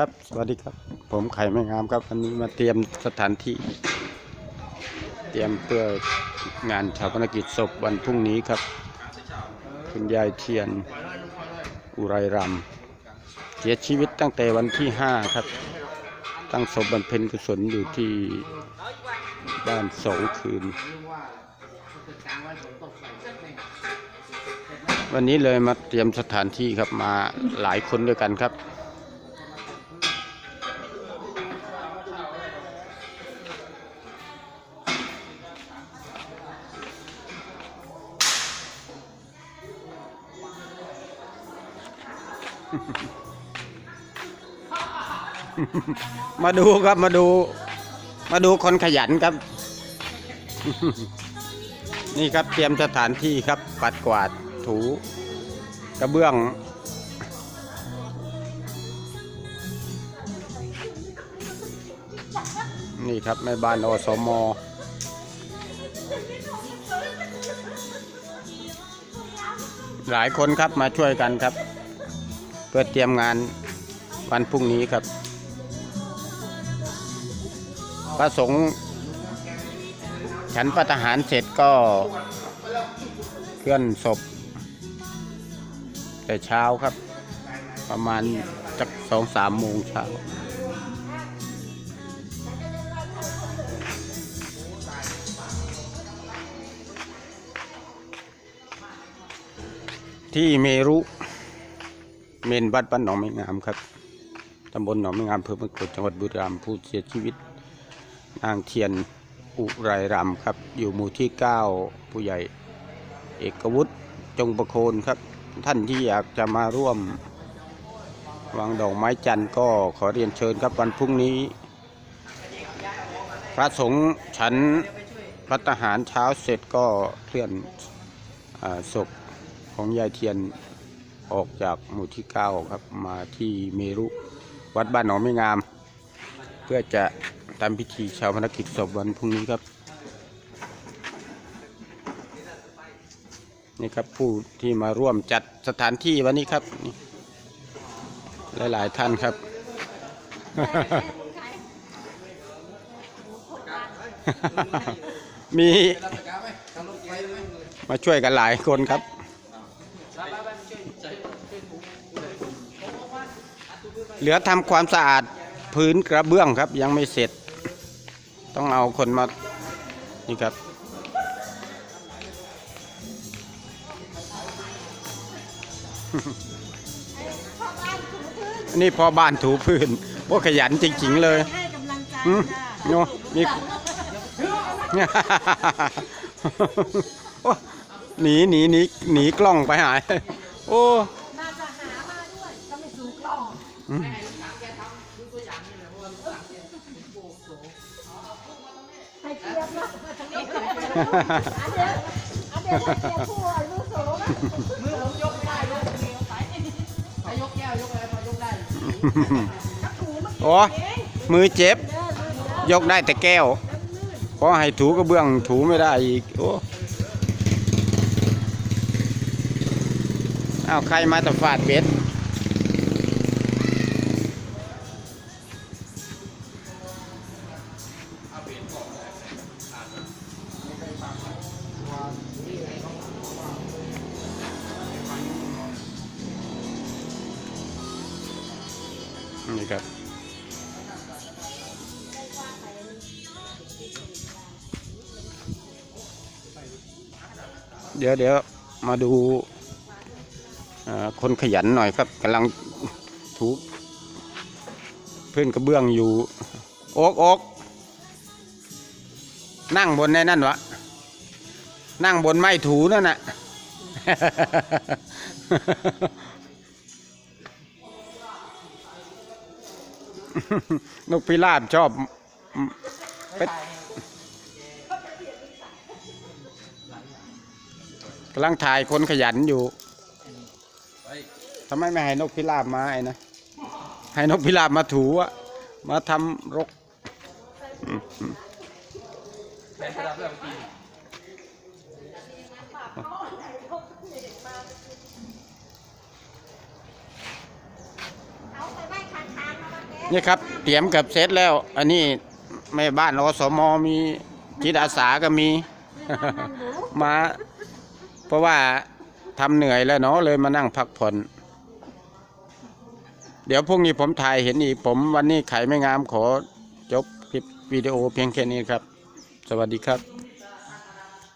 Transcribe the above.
ครับสวัสดีครับ ผมไข่ไม่งามครับวันนี้มาเตรียมสถานที่ เตรียมเพื่องานชาปนกิจศพวันพรุ่งนี้ครับ คุณยายเทียน อุไรรำเสียชีวิตตั้งแต่วันที่ห้าครับ ตั้งศพบำเพ็ญกุศลอยู่ที่บ้านสองคืน วันนี้เลยมาเตรียมสถานที่ครับมาหลายคนด้วยกันครับ มาดูครับมาดู มาดูคนขยันครับ นี่ครับเตรียมสถานที่ครับ ปัดกวาดถูกระเบื้อง นี่ครับแม่บ้านอสมหลายคนครับมาช่วยกันครับ เพื่อเตรียมงานวันพรุ่งนี้ครับ พระสงฆ์ฉันพระทหารเสร็จก็เคลื่อนศพ แต่เช้าครับ ประมาณจักสองสามโมงเช้าที่เมรุ เมนวัดบ้านหนองไม้งามครับตำบลหนองไม้งามอำเภอเมืองกดจังหวัดบุรีรัมย์ผู้เสียชีวิต นางเทียนอุไรรำครับ อยู่หมู่ที่ 9 ผู้ใหญ่เอกวุฒิจงประโคนครับ ท่านที่อยากจะมาร่วมวางดอกไม้จันทร์ก็ขอเรียนเชิญครับวันพรุ่งนี้ พระสงฆ์ฉันพัฒหารเช้าเสร็จก็เคลื่อนศพของยายเทียน ออกจากหมู่ที่9ครับมาที่เมรุวัดบ้านหนองไม่งาม เพื่อจะทำพิธีชาวพนักกิจศพวันพรุ่งนี้ครับ นี่ครับผู้ที่มาร่วมจัดสถานที่วันนี้ครับหลายๆท่านครับ มีมาช่วยกันหลายคนครับ เหลือทำความสะอาดพื้นกระเบื้องครับ ยังไม่เสร็จ ต้องเอาคนมา นี่ครับนี่พอบ้านถูพื้นพวกขยันจริงๆเลยให้กำลังใจอืมจ้ะโน่มีโอ้ หนีหนีหนีหนีกล้องไปหาย โอ้น่าจะหามาด้วยก็ไม่สูงกล้องอืมให้เทียบนะอันเดียวอันเดียวให้เทียบคู่อะลูกโสมอะมือผมยกไม่ได้ยกเดียวไปถ้ายกแก้วยกอะไรพอยกได้ถ้าถูมันโอ้มือเจ็บเด้อลื่นเด้อยกได้แต่แก้วเพราะให้ถูกระเบื้องถูไม่ได้อีก โอ้ เอาใครมาแต่ฟาดเบ็ดนี่ครับเดี๋ยวเดี๋ยวมาดู คนขยันหน่อยครับกำลังถูพื้นกระเบื้องอยู่ โอ๊กโอ๊กนั่งบนในนั่นวะ นั่งบนไม้ถูนั่นน่ะ นกพิราบชอบเป็ดกำลังถ่ายคนขยันอยู่ ทำไมไม่ให้นกพิราบมาไอ้นะให้นกพิราบมาถูอะมาทำรกนี่ครับ เตรียมกับเซตแล้ว อันนี้แม่บ้านอสมมีจิตอาสาก็มี มา เพราะว่าทำเหนื่อยแล้วเนาะเลยมานั่งพักผ่อน เดี๋ยวพรุ่งนี้ผมถ่ายเห็นอีก ผมวันนี้ไขไม่งามขอจบคลิปวิดีโอเพียงแค่นี้ครับ สวัสดีครับ